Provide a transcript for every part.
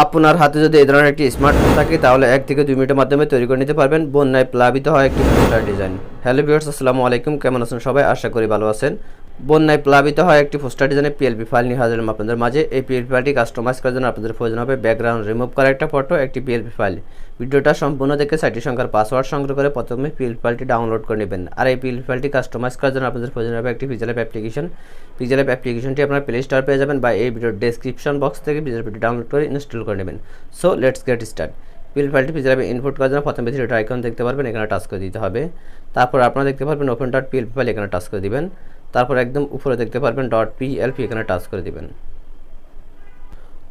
আপনার হাতে যদি এই ধরনের একটি স্মার্টফোন থাকে, তাহলে এক থেকে দুই মিনিটের মাধ্যমে তৈরি করে নিতে পারবেন। বন্যায় প্লাবিত হয় একটি পোস্টার ডিজাইন হ্যালো ভিউয়ার্স, আসসালামু আলাইকুম। কেমন আছেন সবাই? আশা করি ভালো আছেন। বন্যায় প্লাবিত হয় একটি পোস্টার ডিজাইনের পিএলপি ফাইল নিয়ে হাজার আপনাদের মাঝে। এই পিএলপি ফাইলটি কাস্টমাইজ করার জন্য আপনাদের প্রয়োজন হবে ব্যাকগ্রাউন্ড রিমুভ করা একটা ফটো একটি পিএলপি ফাইল ভিডিওটা সম্পূর্ণ দেখে সাইটটি সংখ্যার পাসওয়ার্ড সংগ্রহ করে প্রথমে পিএলপি ফাইলটি ডাউনলোড করে নেবেন। আর এই পিএলপি ফাইলটি কাস্টমাইজ করার জন্য আপনাদের প্রয়োজন হবে একটি pixel app application pixel app অ্যাপ্লিকেশনটি আপনার প্লে স্টোর পেয়ে যাবেন বা এই ভিডিওর ডেসক্রিপশন বক্স থেকে পিজেল অ্যাপটি ডাউনলোড করে ইনস্টল করে নেবেন। So let's get start PL ফাইলটি পিজেল অ্যাপে ইনপুট করার জন্য প্রথমে থ্রিটা আইকন দেখতে পারবেন, এখানে টাচ করে দিতে হবে। তারপর আপনারা দেখতে পারবেন ওপেন ডট পিএলপি ফাইল এখানে টাচ করে দিবেন। তারপর একদম উপরে দেখতে পারবেন ডট পিএলপি এখানে টাচ করে দিবেন।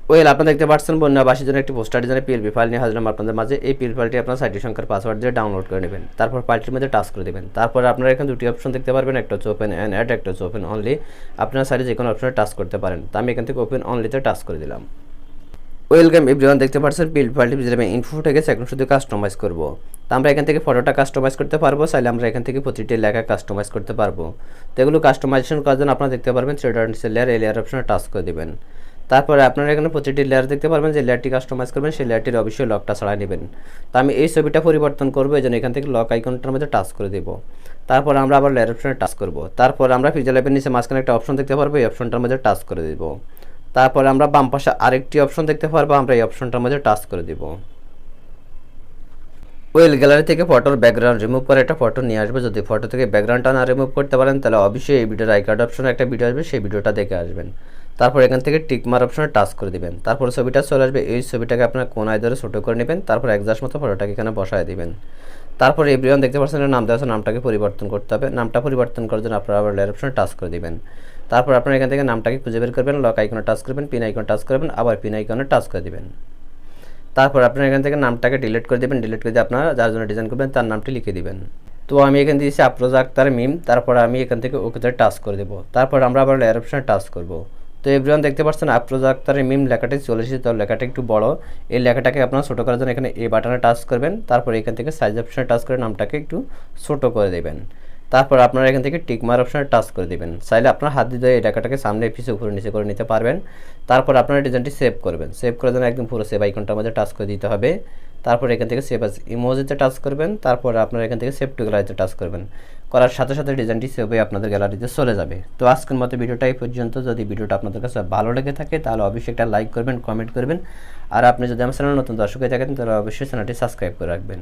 ওয়েল আপনারা দেখতে পাচ্ছেন বন্যাবাসীর জন্য একটি পোস্টার ডিজাইনের পিএলপি ফাইল নিয়ে হাজির আপনাদের মাঝে। এই পিএল ফাইলটি আপনার সাইটি সংখ্যার পাসওয়ার্ড দিয়ে ডাউনলোড করে নেবেন। তারপর ফাইলটির মধ্যে টাচ করে দেবেন। তারপর আপনারা এখানে দুটি অপশন দেখতে পারবেন, একটা হচ্ছে ওপেন অ্যান্ড অ্যাড একটা হচ্ছে ওপেন অনলি আপনার সাইডে যে কোনো অপশনে টাচ করতে পারেন। তো আমি এখান থেকে ওপেন অনলিতে টাচ করে দিলাম। ওয়েলকাম এভরিওয়ান দেখতে পাচ্ছেন পিএল ফাইলটি ভিজিট আমি ইনফো থেকে এখন শুধু কাস্টমাইজ করব। তো আমরা এখান থেকে ফটোটা কাস্টমাইজ করতে পারব, চাইলে আমরা এখান থেকে প্রতিটি লেখা কাস্টমাইজ করতে পারব। তো এগুলো কাস্টমাইজেশন করার জন্য আপনারা দেখতে পারবেন থ্রিডার লেয়ার এই লেয়ার অপশনে টাচ করে দেবেন। তারপরে আপনারা এখানে প্রতিটি লেয়ার দেখতে পারবেন, যে লেয়ারটি কাস্টমাইজ করবেন, সেই লেয়ারটির অবশ্যই লকটা ছাড়া নেবেন। তো আমি এই ছবিটা পরিবর্তন করব, এই জন্য এখান থেকে লক আইকনটার মধ্যে টাচ করে দেবো। তারপর আমরা আবার লেয়ার অপশনে টাচ করব। তারপর আমরা ফিজার ল্যাপের নিচে মাঝখানে একটা অপশন দেখতে পারব, এই অপশনটার মধ্যে টাচ করে দেবো। তারপরে আমরা বাম পাশে আরেকটি অপশন দেখতে পারব, আমরা এই অপশনটার মধ্যে টাচ করে দিব। ওয়েল গ্যালারি থেকে ফটোর ব্যাকগ্রাউন্ড রিমুভ করে একটা ফটো নিয়ে আসবে। যদি ফটো থেকে ব্যাকগ্রাউন্ডটা না রিমুভ করতে পারেন, তাহলে অবশ্যই এই ভিডিওর আই কার্ড অপশনে একটা ভিডিও আসবে, সেই ভিডিওটা দেখে আসবেন। তারপর এখান থেকে টিকমার অপশনে টাচ করে দিবেন। তারপর ছবিটা চলে আসবে, এই ছবিটাকে আপনার কোনায় ধরে ছোটো করে নেবেন, তারপর একজাস্ট মতো ফটোটাকে এখানে বসায় দিবেন। তারপর এভরিওয়ান দেখতে পাচ্ছেন নাম দেওয়া আছে, নামটাকে পরিবর্তন করতে হবে। নামটা পরিবর্তন করার জন্য আপনারা আবার লেয়ার অপশনে টাচ করে দিবেন। তারপর আপনারা এখান থেকে নামটাকে খুঁজে বের করবেন লক আইকনে টাচ করবেন পিন আইকনে টাচ করবেন, আবার পিন আইকনে টাচ করে দিবেন। তারপর আপনারা এখান থেকে নামটাকে ডিলিট করে দেবেন ডিলিট করে দিয়ে আপনারা যার জন্য ডিজাইন করবেন তার নামটি লিখে দিবেন। তো আমি এখান দিয়েছি আফরোজা আক্তার মিম তারপর আমি এখান থেকে ওকেতে টাচ করে দেবো। তারপর আমরা আবার লেয়ার অপশনে টাচ করব। তো এভরিওয়ান দেখতে পাচ্ছেন আফরোজা আক্তারের মিম লেখাটি চলে এসেছে, তো লেখাটা একটু বড়। এই লেখাটাকে আপনারা ছোটো করার জন্য এখানে এই বাটনে টাচ করবেন, তারপর এখান থেকে সাইজ অপশানে টাচ করে নামটাকে একটু ছোটো করে দেবেন। তারপর আপনারা এখান থেকে টিকমার অপশনে টাচ করে দেবেন। চাইলে আপনার হাত দিয়ে এই লেখাটাকে সামনে পিছিয়ে উপরে, নিচে করে নিতে পারবেন। তারপর আপনারা ডিজাইনটি সেভ করবেন। সেভ করার জন্য একদম পুরো সেভ আইকনটার মধ্যে টাচ করে দিতে হবে। তারপর এখান থেকে সেভ আস ইমোজিতে টাচ করবেন। তারপর আপনারা এখান থেকে সেভ টু গ্যালারিতে টাচ করবেন। করার সাথে সাথে ডিজাইনটি সেভ হয়ে আপনাদের গ্যালারিতে চলে যাবে। তো আজকের মতো ভিডিওটা পর্যন্ত। যদি ভিডিওটা আপনাদের কাছে ভালো লেগে থাকে, তাহলে অবশ্যই একটা লাইক করবেন কমেন্ট করবেন। আর আপনি যদি আমার চ্যানেল নতুন দর্শক হয়ে থাকেন, তাহলে অবশ্যই চ্যানেলটি সাবস্ক্রাইব করে রাখবেন।